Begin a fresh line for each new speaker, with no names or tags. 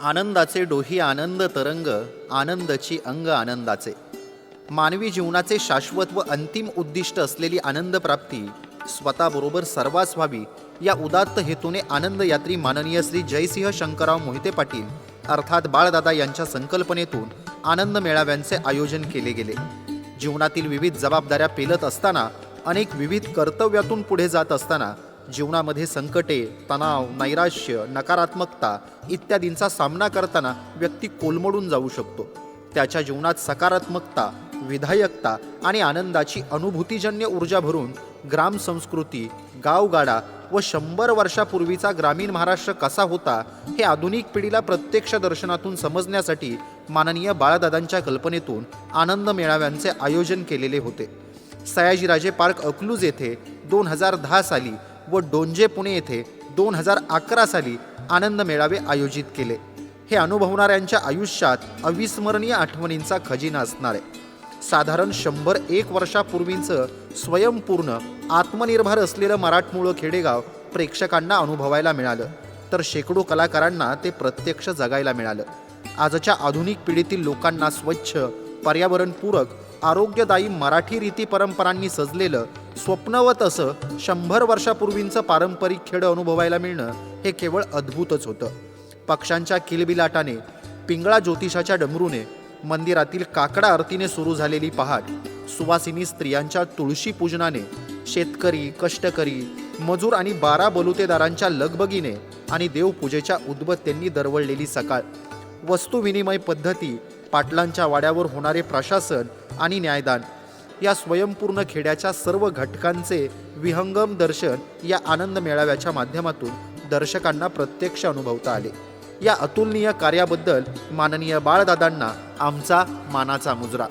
आनंदाचे डोही आनंद तरंग आनंदची अंग आनंदाचे. मानवी जीवनाचे शाश्वत व अंतिम उद्दिष्ट असलेली आनंद प्राप्ती स्वतःबरोबर सर्वास व्हावी या उदात्त हेतूने आनंद यात्री माननीय श्री जयसिंह शंकरराव मोहिते पाटील अर्थात बाळदादा यांच्या संकल्पनेतून आनंद मेळाव्यांचे आयोजन केले गेले. जीवनातील विविध जबाबदाऱ्या पेलत असताना अनेक विविध कर्तव्यातून पुढे जात असताना जीवनामध्ये संकटे तणाव नैराश्य नकारात्मकता इत्यादींचा सामना करताना व्यक्ती कोलमडून जाऊ शकतो. त्याच्या जीवनात सकारात्मकता विधायकता आणि आनंदाची अनुभूतीजन्य ऊर्जा भरून ग्राम संस्कृती गावगाडा व शंभर वर्षापूर्वीचा ग्रामीण महाराष्ट्र कसा होता हे आधुनिक पिढीला प्रत्यक्ष दर्शनातून समजण्यासाठी माननीय बाळादादांच्या कल्पनेतून आनंद मेळाव्यांचे आयोजन केलेले होते. सयाजीराजे पार्क अकलूज येथे दोन हजार दहा साली व डोंजे पुणे येथे दोन हजार अकरा साली आनंद मेळावे आयोजित केले. हे अनुभवणाऱ्यांच्या आयुष्यात अविस्मरणीय आठवणींचा खजिना असणार. आहे साधारण शंभर एक वर्षापूर्वींचं स्वयंपूर्ण आत्मनिर्भर असलेलं मराठमोळं खेडेगाव प्रेक्षकांना अनुभवायला मिळालं. तर शेकडो कलाकारांना ते प्रत्यक्ष जगायला मिळालं. आजच्या आधुनिक पिढीतील लोकांना स्वच्छ पर्यावरणपूरक आरोग्यदायी मराठी रीती परंपरांनी सजलेलं स्वप्नवत असं शंभर वर्षापूर्वींचं पारंपरिक खेळ अनुभवायला मिळणं हे केवळ अद्भुतच होतं. पक्ष्यांच्या किलबिलाटाने पिंगळा ज्योतिषाच्या डमरूने मंदिरातील काकडा आरतीने सुरू झालेली पहाट सुवासिनी स्त्रियांच्या तुळशी पूजनाने शेतकरी कष्टकरी मजूर आणि बारा बलुतेदारांच्या लगबगीने आणि देवपूजेच्या उद्बत्त्यांनी दरवळलेली सकाळ. वस्तुविनिमय पद्धती पाटलांच्या वाड्यावर होणारे प्रशासन आणि न्यायदान या स्वयंपूर्ण खेड्याच्या सर्व घटकांचे विहंगम दर्शन या आनंद मेळाव्याच्या माध्यमातून दर्शकांना प्रत्यक्ष अनुभवता आले. या अतुलनीय कार्याबद्दल माननीय बाळदादांना आमचा मानाचा मुजरा.